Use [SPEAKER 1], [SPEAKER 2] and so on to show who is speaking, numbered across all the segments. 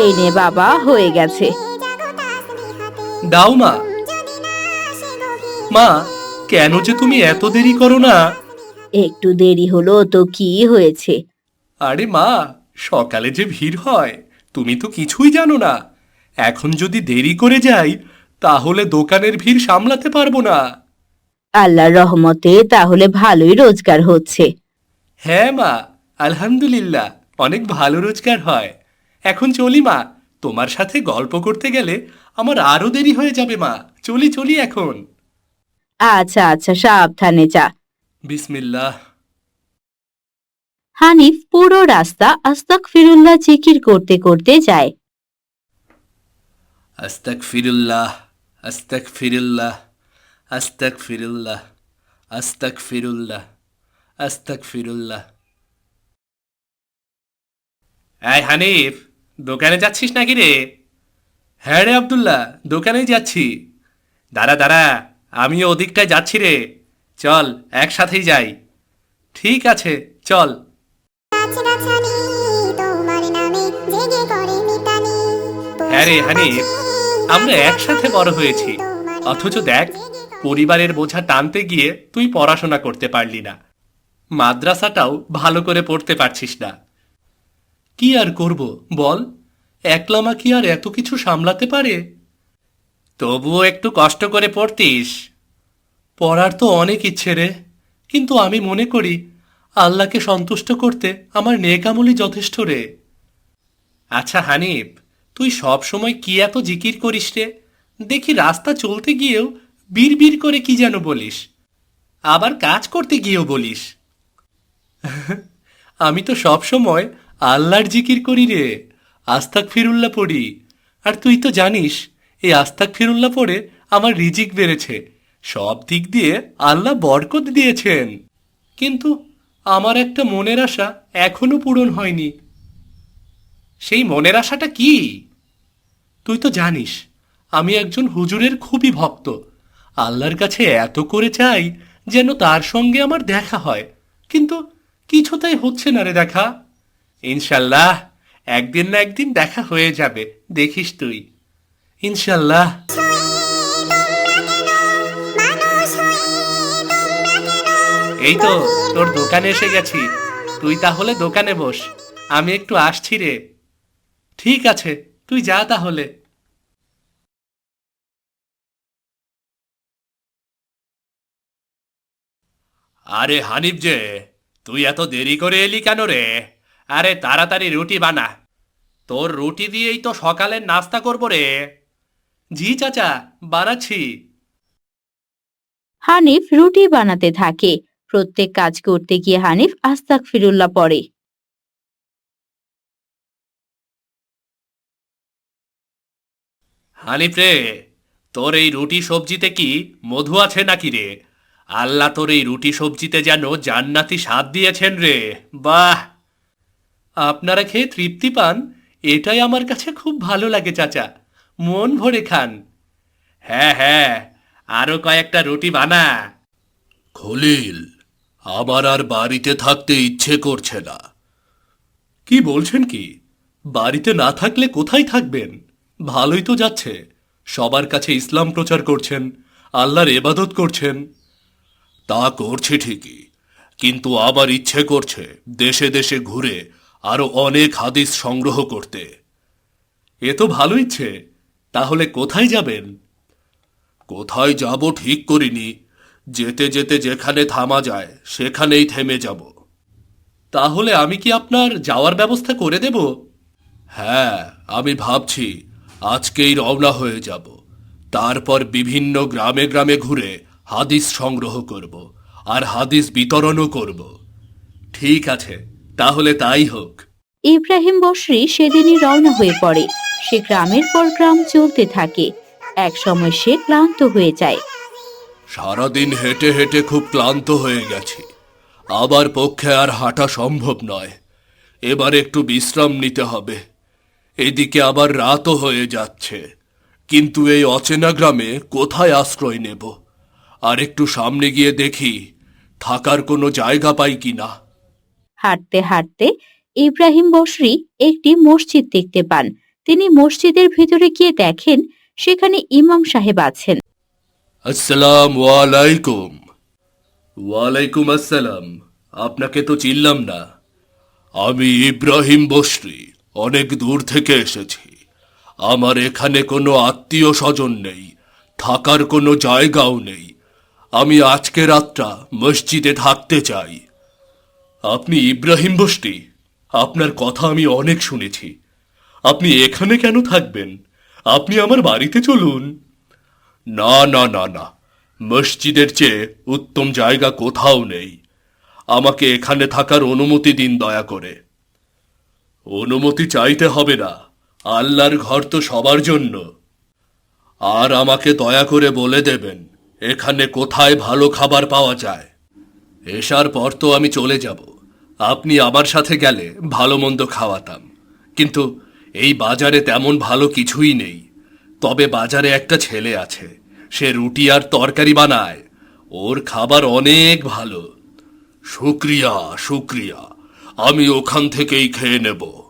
[SPEAKER 1] এই নে বাবা হয়ে গেছে।
[SPEAKER 2] দাও মা। মা কেন যে তুমি এত দেরি করো না?
[SPEAKER 1] একটু দেরি হলো তো কি হয়েছে?
[SPEAKER 2] আরে মা সকালে যে ভিড় হয় তুমি তো কিছুই জানো না। এখন যদি দেরি করে যাই তাহলে দোকানের ভিড় সামলাতে পারব না।
[SPEAKER 1] আল্লাহর রহমতে তাহলে ভালোই রোজগার হচ্ছে।
[SPEAKER 2] হ্যাঁ মা আলহামদুলিল্লাহ। অনেক ভালো রোজগার হয়। এখন চলি মা তোমার সাথে গল্প করতে গেলে আমার আরও দেরি হয়ে যাবে মা। চলি চলি এখন।
[SPEAKER 1] আচ্ছা আচ্ছা সাবধানে যা।
[SPEAKER 2] বিসমিল্লাহ।
[SPEAKER 1] হানিফ পুরো রাস্তা আস্তাক ফিরুল্লাহ জিকির করতে করতে যায়।
[SPEAKER 2] আস্তাক ফিরুল্লাহ আস্তাক ফিরুল্লাহ আস্তাক ফিরুল্লাহ আস্তাক ফিরুল্লাহ আস্তাক ফিরুল্লাহ এই হানিফ দোকানে যাচ্ছিস নাকি রে? হ্যাঁ রে আব্দুল্লাহ দোকানেই যাচ্ছি। দাঁড়া দাঁড়া আমিও ওদিকটায় যাচ্ছি রে। চল একসাথেই যাই। ঠিক আছে চল। হ্যাঁ রে হানিফ আমরা একসাথে বড় হয়েছি। অথচ দেখ পরিবারের বোঝা টানতে গিয়ে তুই পড়াশোনা করতে পারলি না। মাদ্রাসাটাও ভালো করে পড়তে পারছিস না। কি আর করব, বল? একলামা কি আর এত কিছু সামলাতে পারে? তবুও একটু কষ্ট করে পড়তিস। পড়ার তো অনেক ইচ্ছে রে, কিন্তু আমি মনে করি আল্লাহকে সন্তুষ্ট করতে আমার নেকামলি যথেষ্ট রে। আচ্ছা হানিফ, তুই সব সময় কি এত জিকির করিস রে? দেখি রাস্তা চলতে গিয়েও বীর করে কি যেন বলিস। আবার কাজ করতে গিয়েও বলিস। আমি তো সব সময় আল্লাহর জিকির করি রে আস্তাক ফিরুল্লাহ পড়ি। আর তুই তো জানিস, এই আস্তাক ফিরুল্লাহ পড়ে আমার রিজিক বেড়েছে। সব দিক দিয়ে আল্লাহ বরকত দিয়েছেন। কিন্তু আমার একটা মনের আশা এখনও পূরণ হয়নি। সেই মনের আশাটা কি? তুই তো জানিস, আমি একজন হুজুরের খুবই ভক্ত। আল্লাহর কাছে এত করে চাই যেন তার সঙ্গে আমার দেখা হয়। কিন্তু কিছুতেই হচ্ছে না রে দেখা। ইনশাল্লাহ একদিন না একদিন দেখা হয়ে যাবে, দেখিস তুই। ইনশাল্লাহ। এই তো, তোর দোকানে এসে গেছি। তুই তাহলে দোকানে বস, আমি একটু আসছি রে। ঠিক আছে, তুই যা তাহলে। আরে হানিফ যে, তুই এত দেরি করে এলি কেন রে? আরে তাড়াতাড়ি রুটি বানা। তোর রুটি দিয়েই তো সকালের নাস্তা করব রে। জি চাচা বানাচ্ছি।
[SPEAKER 1] হানিফ রুটি বানাতে থাকে। প্রত্যেক কাজ করতে গিয়ে হানিফ আস্তাক ফিরুল্লাহ পড়ে।
[SPEAKER 2] হানিফ রে তোর এই রুটি সবজিতে কি মধু আছে নাকি রে? আল্লাহ তোর এই রুটি সবজিতে যেন জান্নাতি স্বাদ দিয়েছেন রে। বাহ! আপনারা খেয়ে তৃপ্তি পান? এটাই আমার কাছে খুব ভালো লাগে চাচা। মন ভরে খান। হ্যাঁ হ্যাঁ আরও কয়েকটা রুটি বানা। খলিল আমার আর বাড়িতে থাকতে ইচ্ছে করছে না। কি বলছেন কি? বাড়িতে না থাকলে কোথায় থাকবেন? ভালোই তো যাচ্ছে। সবার কাছে ইসলাম প্রচার করছেন আল্লাহর এবাদত করছেন। তা করছি ঠিকই কিন্তু আবার ইচ্ছে করছে দেশে দেশে ঘুরে আরও অনেক হাদিস সংগ্রহ করতে। এ তো ভালো ইচ্ছে, তাহলে কোথায় যাবেন? কোথায় যাব ঠিক করিনি। যেতে যেতে যেখানে থামা যায়, সেখানেই থেমে যাব। তাহলে আমি কি আপনার যাওয়ার ব্যবস্থা করে দেব? হ্যাঁ আমি ভাবছি আজকেই রওনা হয়ে যাব। তারপর বিভিন্ন গ্রামে গ্রামে ঘুরে হাদিস সংগ্রহ করব আর হাদিস বিতরণও করব। ঠিক আছে তাহলে তাই হোক।
[SPEAKER 1] ইব্রাহিম বসরি সেদিনই রওনা হয়ে পড়ে। সে গ্রামের পর গ্রাম চলতে থাকে। এক সময় সে ক্লান্ত হয়ে যায়।
[SPEAKER 2] সারাদিন হেঁটে হেঁটে খুব ক্লান্ত হয়ে গেছি। আবার পক্ষে আর হাঁটা সম্ভব নয়। এবার একটু বিশ্রাম নিতে হবে। এদিকে আবার রাতও হয়ে যাচ্ছে। কিন্তু এই অচেনা গ্রামে কোথায় আশ্রয় নেব? আর একটু সামনে গিয়ে দেখি থাকার কোনো জায়গা পাই কিনা।
[SPEAKER 1] হাঁটতে হাঁটতে ইব্রাহিম বসরি একটি মসজিদ দেখতে পান। তিনি মসজিদের ভিতরে গিয়ে দেখেন সেখানে ইমাম সাহেব আছেন।
[SPEAKER 3] আসসালাম ওয়ালাইকুম আসসালাম। আপনাকে তো চিনলাম না। আমি ইব্রাহিম বসরি, অনেক দূর থেকে এসেছি। আমার এখানে কোনো আত্মীয় স্বজন নেই, থাকার কোনো জায়গাও নেই। আমি আজকে রাতটা মসজিদে থাকতে চাই। আপনি ইব্রাহিম বস্তি। আপনার কথা আমি অনেক শুনেছি। আপনি এখানে কেন থাকবেন? আপনি আমার বাড়িতে চলুন। না না না না। মসজিদের চেয়ে উত্তম জায়গা কোথাও নেই। আমাকে এখানে থাকার অনুমতি দিন দয়া করে। অনুমতি চাইতে হবে না। আল্লাহর ঘর তো সবার জন্য। আর আমাকে দয়া করে বলে দেবেন, এখানে কোথায় ভালো খাবার পাওয়া যায়? এসার পর তো আমি চলে যাব। আপনি আমার সাথে গেলে ভালো মন্দ খাওয়াতাম। কিন্তু এই বাজারে তেমন ভালো কিছুই নেই। তবে বাজারে একটা ছেলে আছে, সে রুটি আর তরকারি বানায়। ওর খাবার অনেক ভালো। শুক্রিয়া শুক্রিয়া। আমি ওখান থেকেই খেয়ে নেব।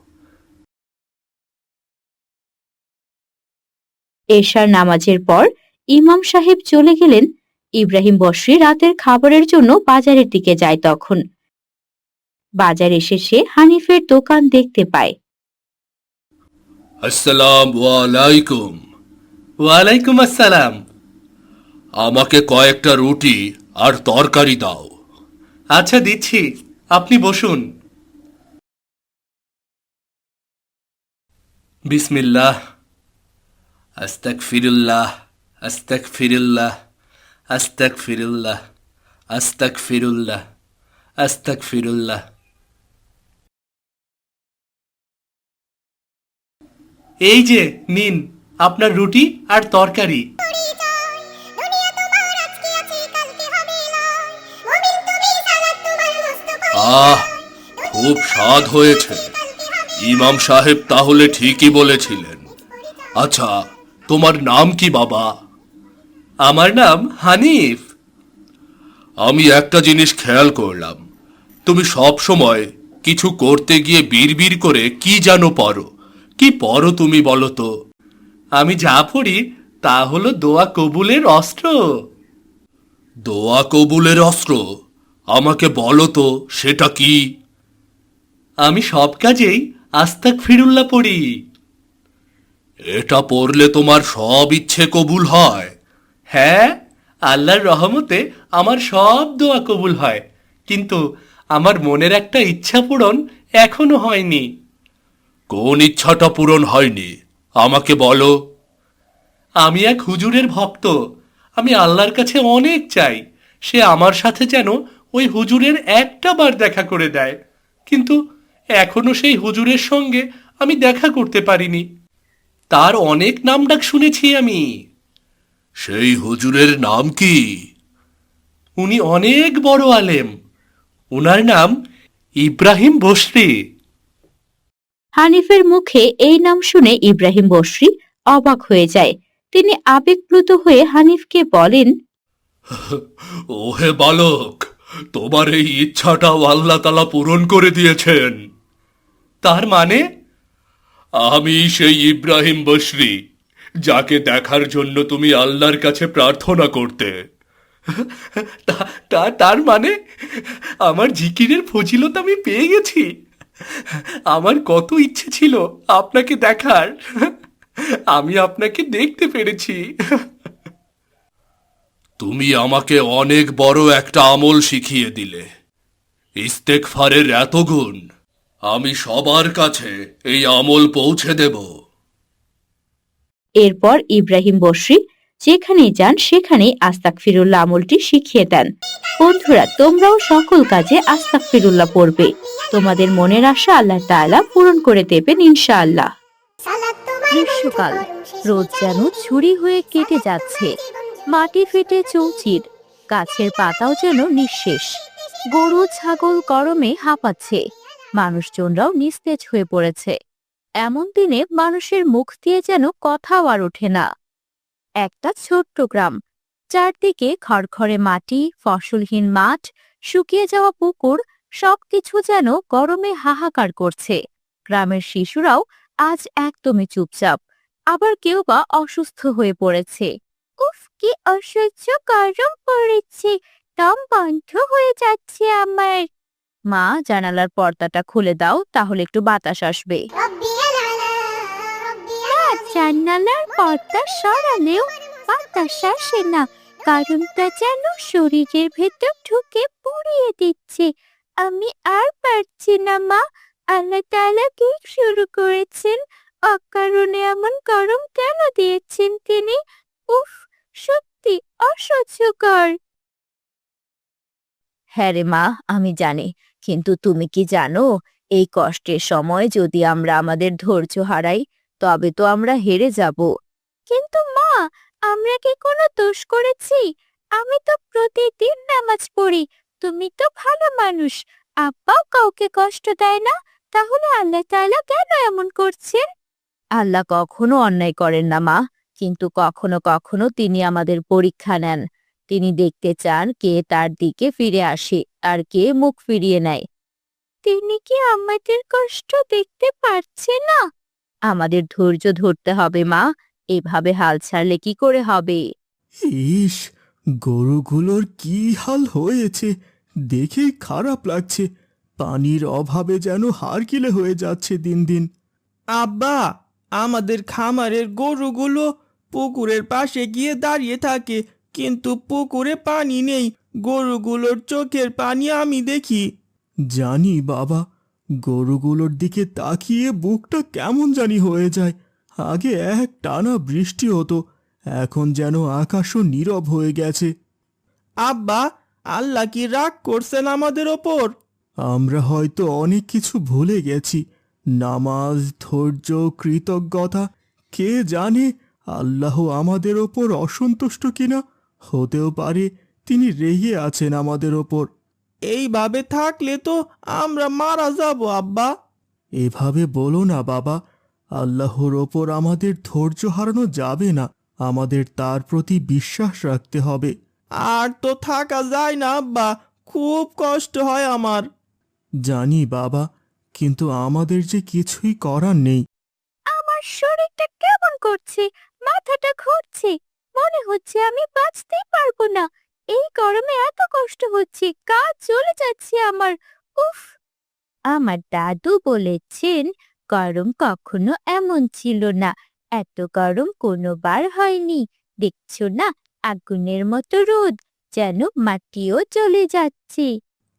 [SPEAKER 1] এশার নামাজের পর ইমাম সাহেব চলে গেলেন ইব্রাহিম বসরি রাতের খাবারের জন্য বাজারের দিকে যায় তখন। বাজার এসে সে হানিফের দোকান দেখতে পায়।
[SPEAKER 3] আসসালাম ওয়ালাইকুম ওয়ালাইকুম আসসালাম। আমাকে কয়েকটা রুটি আর তরকারি দাও। আচ্ছা দিচ্ছি। আপনি বসুন। বিসমিল্লাহ। আস্তাক ফিরুল্লাহ আস্তাক ফিরুল্লাহ আস্তাক ফিরুল্লাহ আস্তাক ফিরুল্লাহ আস্তাক ফিরুল্লাহ এই যে, নিন, আপনার রুটি আর তরকারি। আহ, খুব স্বাদ হয়েছে। ইমাম সাহেব তাহলে ঠিকই বলেছিলেন। আচ্ছা তোমার নাম কি বাবা? আমার নাম হানিফ। আমি একটা জিনিস খেয়াল করলাম। তুমি সব সময় কিছু করতে গিয়ে বিড়বিড় করে কি জানো পড়ো। কি পড়ো তুমি বলো তো? আমি যা পড়ি তা হলো দোয়া কবুলের অস্ত্র। দোয়া কবুলের অস্ত্র? আমাকে বলো তো সেটা কি? আমি সব কাজেই আস্তাক ফিরুল্লা পড়ি। এটা পড়লে তোমার সব ইচ্ছে কবুল হয়। হ্যাঁ আল্লাহর রহমতে আমার সব দোয়া কবুল হয় কিন্তু আমার মনের একটা ইচ্ছা পূরণ এখনও হয়নি। কোন ইচ্ছাটা পূরণ হয়নি? আমাকে বলো। আমি এক হুজুরের ভক্ত। আমি আল্লাহর কাছে অনেক চাই। সে আমার সাথে যেন ওই হুজুরের একটা বার দেখা করে দেয়। কিন্তু এখনও সেই হুজুরের সঙ্গে আমি দেখা করতে পারিনি। তার অনেক নাম ডাক শুনেছি আমি। সেই হুজুরের নাম কি? উনি অনেক বড় আলেম। উনার নাম ইব্রাহিম বসরি।
[SPEAKER 1] হানিফের মুখে এই নাম শুনে ইব্রাহিম বসরি অবাক হয়ে যায়। তিনি আবেগপ্লুত হয়ে হানিফকে বলেন
[SPEAKER 3] ওহে বালক তোমার এই ইচ্ছাটাও আল্লাহ তালা পূরণ করে দিয়েছেন। তার মানে? আমি সেই ইব্রাহিম বসরি। যাকে দেখার জন্য তুমি আল্লাহর কাছে প্রার্থনা করতে। তার মানে আমার জিকিরের ফজিলত আমি পেয়ে গেছি। আমার কত ইচ্ছে ছিল আপনাকে দেখার। আমি আপনাকে দেখতে পেরেছি। তুমি আমাকে অনেক বড় একটা আমল শিখিয়ে দিলে। ইস্তেকফারের এত গুণ। আমি সবার কাছে এই আমল পৌঁছে দেব।
[SPEAKER 1] এরপর ইব্রাহিম বসরি যেখানেই যান, সেখানেই আস্তাক ফিরুল্লাহ আমলটি শিখিয়ে দেন। বন্ধুরা, তোমরাও সকল কাজে আস্তাক ফিরুল্লাহ পড়বে। তোমাদের মনের আশা আল্লাহ তাআলা পূরণ করে দেবেন ইনশাআল্লাহ। গ্রীষ্মকাল, রোদ যেন ছুরি হয়ে কেটে যাচ্ছে। মাটি ফেটে চৌচির, গাছের পাতাও যেন নিঃশেষ। গরু, ছাগল, গরমে হাঁপাচ্ছে। মানুষজনরাও নিস্তেজ হয়ে পড়েছে। এমন দিনে মানুষের মুখ দিয়ে যেন কথাও আর ওঠে না। একটা ছোট্ট গ্রাম, চারদিকে খড়খড়ে মাটি, ফসলহীন মাঠ, শুকিয়ে যাওয়া পুকুর,
[SPEAKER 4] সবকিছু যেন গরমে হাহাকার করছে। গ্রামের শিশুরাও আজ একদমই চুপচাপ, আবার কেউ বা অসুস্থ হয়ে পড়েছে। উফ, কি অসহ্য গরম পড়েছে, দম বন্ধ হয়ে যাচ্ছে আমার। মা, জানালার পর্দাটা খুলে দাও, তাহলে একটু বাতাস আসবে। জানালার পর্দা সরালেও বাতাস আসে না। গরমটা যেন শরীরের ভেতর ঢুকে পুড়িয়ে দিচ্ছে। আমি আর পারছি না, মা। আল্লাহ তালা কি শুরু করেছেন? অকারণে এমন গরম কেন দিয়েছেন তিনি? উফ, সত্যি অসহ্যকর। হ্যাঁ রে মা, আমি জানি। কিন্তু তুমি কি জানো, এই কষ্টের সময় যদি আমরা আমাদের ধৈর্য হারাই তবে তো আমরা হেরে যাব। কিন্তু মা, আমরা কি কোনো দোষ করেছি? আমি তো প্রতিদিন নামাজ পড়ি। তুমি তো ভালো মানুষ। আব্বাও কাউকে কষ্ট দেয় না। তাহলে আল্লাহ তাআলা কেন এমন করছেন? আল্লাহ কখনো অন্যায় করেন না মা। কিন্তু কখনো কখনো তিনি আমাদের পরীক্ষা নেন। তিনি দেখতে চান কে তার দিকে ফিরে আসে আর কে মুখ ফিরিয়ে নেয়। তিনি কি আমাদের কষ্ট দেখতে পারছে না? আমাদের ধৈর্য ধরতে হবে, মা। এভাবে হাল ছাড়লে কি করে হবে?
[SPEAKER 5] ইস, গরুগুলোর কি হাল হয়েছে? দেখে খারাপ লাগছে। পানির অভাবে যেন হারকিলে হয়ে যাচ্ছে দিন দিন।
[SPEAKER 6] আব্বা, আমাদের খামারের গরুগুলো পুকুরের পাশে গিয়ে দাঁড়িয়ে থাকে, কিন্তু পুকুরে পানি নেই। গরুগুলোর চোখের পানি আমি দেখি।
[SPEAKER 5] জানি, বাবা। গরুগুলোর দিকে তাকিয়ে বুকটা কেমন জানি হয়ে যায়। আগে এক টানা বৃষ্টি হতো, এখন যেন আকাশও নীরব হয়ে গেছে।
[SPEAKER 6] আব্বা, আল্লাহ কি রাগ করছেন আমাদের ওপর?
[SPEAKER 5] আমরা হয়তো অনেক কিছু ভুলে গেছি। নামাজ, ধৈর্য, কৃতজ্ঞতা, কে জানে আল্লাহ আমাদের ওপর অসন্তুষ্ট কিনা? হতেও পারে তিনি রেগে আছেন আমাদের ওপর।
[SPEAKER 6] এইভাবে থাকলে তো আমরা মারা যাব, আব্বা।
[SPEAKER 5] এভাবে বলো না, বাবা। আল্লাহর ওপর আমাদের ধৈর্য হারানো যাবে না। আমাদের তার প্রতি বিশ্বাস রাখতে হবে।
[SPEAKER 6] আর তো থাকা যায় না, আব্বা। খুব কষ্ট হয় আমার।
[SPEAKER 5] জানি, বাবা। কিন্তু আমাদের যে কিছুই করার নেই।
[SPEAKER 4] আমার শরীরটা কেমন করছে? মাথাটা ঘুরছে। মনে হচ্ছে আমি বাঁচতেই পারব না। এই গরমে এত কষ্ট হচ্ছে, কাজ চলে যাচ্ছে আমার। উফ! আমার দাদু বলেছেন, গরম কখনো এমন ছিল না, এত গরম কোনোবার হয়নি। দেখছ না, আগুনের মতো রোদ যেন মাটিও চলে যাচ্ছে।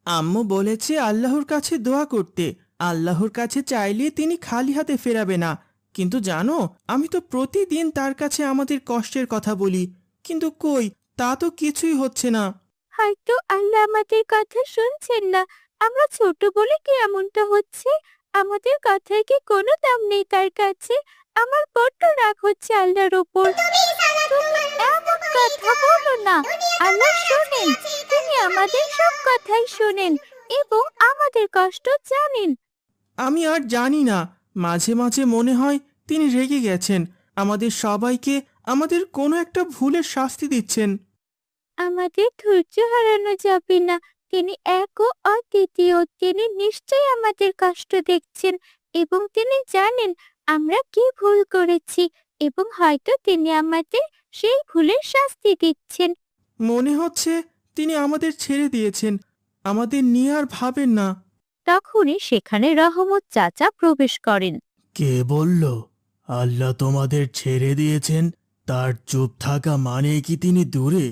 [SPEAKER 6] আম্মু বলেছে আল্লাহর কাছে দোয়া করতে, আল্লাহর কাছে চাইলে তিনি খালি হাতে ফেরাবে না। কিন্তু জানো, আমি তো প্রতিদিন তার কাছে আমাদের কষ্টের কথা বলি। কিন্তু কই তা তো কিছুই হচ্ছে না।
[SPEAKER 4] হয়তো আল্লাহ আমাদের কথা শুনছেন না। আমরা ছোট বলে কি এমনটা হচ্ছে? আমাদের কথায় কি কোনো দাম নেই তার কাছে? আমার বড্ড রাগ হচ্ছে আল্লাহর ওপর তুমি এমন কথা বলো না। আল্লাহ শোনেন। তিনি আমাদের সব কথাই শোনেন এবং আমাদের কষ্ট জানেন।
[SPEAKER 6] আমি আর জানি না। মাঝে মাঝে মনে হয় তিনি রেগে গেছেন। আমাদের সবাইকে আমাদের কোনো একটা ভুলের শাস্তি দিচ্ছেন।
[SPEAKER 4] আমাদের ধৈর্য হারানো যাবে না। তিনি এক ও অদ্বিতীয় তিনি নিশ্চয়ই আমাদের কষ্ট দেখছেন এবং তিনি জানেন আমরা কি ভুল করেছি এবং হয়তো তিনি আমাদের সেই ভুলের শাস্তি দিচ্ছেন।
[SPEAKER 6] মনে হচ্ছে তিনি আমাদের ছেড়ে দিয়েছেন আমাদের নিয়ে আর ভাবেন না।
[SPEAKER 4] তখনই সেখানে রহমত চাচা প্রবেশ করেন।
[SPEAKER 5] কে বলল আল্লাহ তোমাদের ছেড়ে দিয়েছেন তার চুপ থাকা মানে কি তিনি দূরে?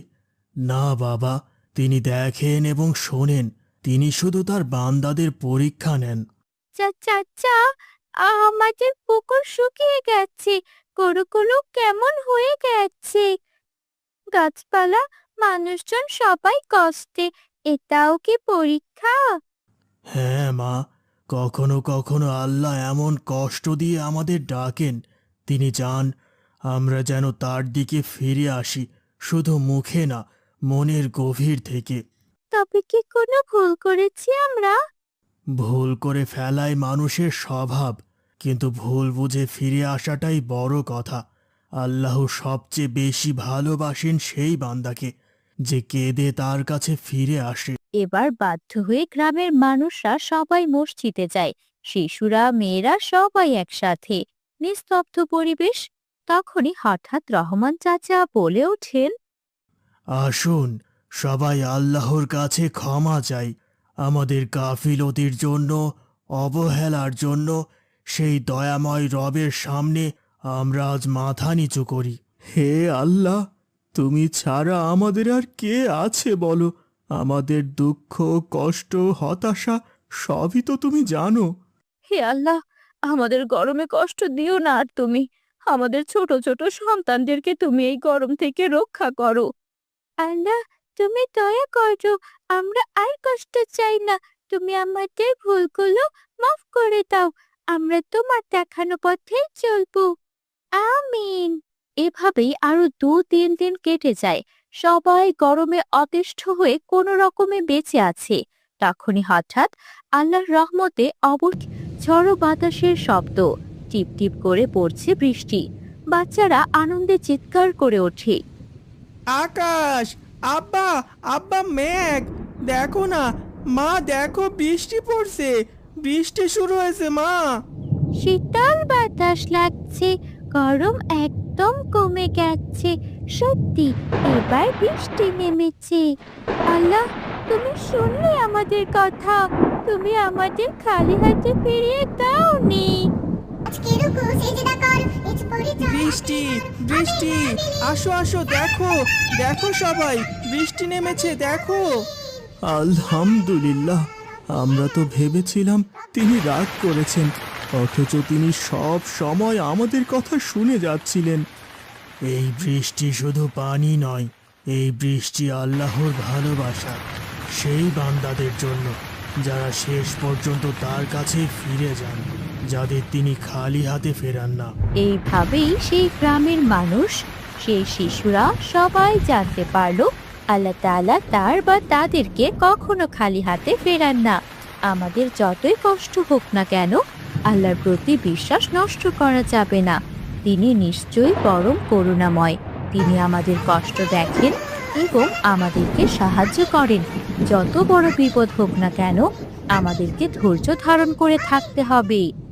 [SPEAKER 5] না বাবা তিনি দেখেন এবং শোনেন। তিনি শুধু তার বান্দাদের পরীক্ষা নেন।
[SPEAKER 4] চাচা আমাদের পুকুর শুকিয়ে গেছে। গরুগুলো কেমন হয়ে গেছে? গাছপালা মানুষজন সবাই কষ্টে। এটাও কি পরীক্ষা?
[SPEAKER 5] হ্যাঁ মা কখনো কখনো আল্লাহ এমন কষ্ট দিয়ে আমাদের ডাকেন। তিনি চান আমরা যেন তার দিকে ফিরে আসি শুধু মুখে না মনের গভীর থেকে।
[SPEAKER 4] তবে কি কোনো ভুল করেছি আমরা?
[SPEAKER 5] ভুল করে ফেলাই মানুষের স্বভাব কিন্তু ভুল বুঝে ফিরে আসাটাই বড় কথা। আল্লাহ সবচেয়ে বেশি ভালোবাসেন সেই বান্দাকে যে কেঁদে তার কাছে ফিরে আসে।
[SPEAKER 4] এবার বাধ্য হয়ে গ্রামের মানুষরা সবাই মসজিদে যায় শিশুরা মেয়েরা সবাই একসাথে। নিস্তব্ধ পরিবেশ তখনই হঠাৎ রহমান চাচা বলে ওঠেন
[SPEAKER 5] আসুন, সবাই আল্লাহর কাছে ক্ষমা চাই। আমাদের গাফিলতির জন্য, অবহেলার জন্য, সেই দয়াময় রবের সামনে আমরা আজ মাথা নিচু করি। হে আল্লাহ, তুমি ছাড়া আমাদের আর কে আছে বলো? আমাদের দুঃখ, কষ্ট, হতাশা সবই তো তুমি জানো।
[SPEAKER 4] হে আল্লাহ, আমাদের গরমে কষ্ট দিও না আর তুমি। আমাদের ছোট ছোট সন্তানদেরকে তুমি এই গরম থেকে রক্ষা করো। আল্লাহ, তুমি দয়া করো, আমরা আর কষ্ট চাই না। তুমি আমাদের ভুলগুলো মাফ করে দাও, আমরা তোমার দেখানো পথে চলবো। আমিন। এভাবেই আরও দু তিন দিন কেটে যায়। সবাই গরমে অতিষ্ঠ হয়ে কোনো রকমে বেঁচে আছে। তখনই হঠাৎ আল্লাহর রহমতে অবর ঝড়ো বাতাসের শব্দ টিপ টিপ করে পড়ছে বৃষ্টি। বাচ্চারা আনন্দে চিৎকার করে ওঠে।
[SPEAKER 6] আকাশ, আব্বা আব্বা মেঘ, দেখো না, মা, দেখো বৃষ্টি পড়ছে, বৃষ্টি শুরু হয়েছে, মা।
[SPEAKER 4] শীতল বাতাস লাগছে, গরম একদম কমে গেছে, সত্যি, এবার বৃষ্টি নেমেছে। আল্লাহ, তুমি শুনলে আমাদের কথা, তুমি আমাদের খালি হাতে ফিরিয়ে দাওনি।
[SPEAKER 6] বৃষ্টি বৃষ্টি। আসো আসো দেখো দেখো সবাই বৃষ্টি নেমেছে দেখো।
[SPEAKER 5] আলহামদুলিল্লাহ আমরা তো ভেবেছিলাম তিনি রাগ করেছেন অথচ তিনি সব সময় আমাদের কথা শুনে যাচ্ছিলেন। এই বৃষ্টি শুধু পানি নয় এই বৃষ্টি আল্লাহর ভালোবাসা সেই বান্দাদের জন্য যারা শেষ পর্যন্ত তার কাছে ফিরে যান। যাদের তিনি খালি হাতে ফেরান না।
[SPEAKER 4] এইভাবেই সেই গ্রামের মানুষ, সেই শিশুরা সবাই জানতে পারল, আল্লাহ তাআলা তার বা তাদেরকে কখনো খালি হাতে ফেরান না। আমাদের যতই কষ্ট হোক না কেন, আল্লাহর প্রতি বিশ্বাস নষ্ট করা যাবে না। তিনি নিশ্চয়ই পরম করুণাময়। তিনি আমাদের কষ্ট দেখেন এবং আমাদেরকে সাহায্য করেন। যত বড় বিপদ হোক না কেন, আমাদেরকে ধৈর্য ধারণ করে থাকতে হবে।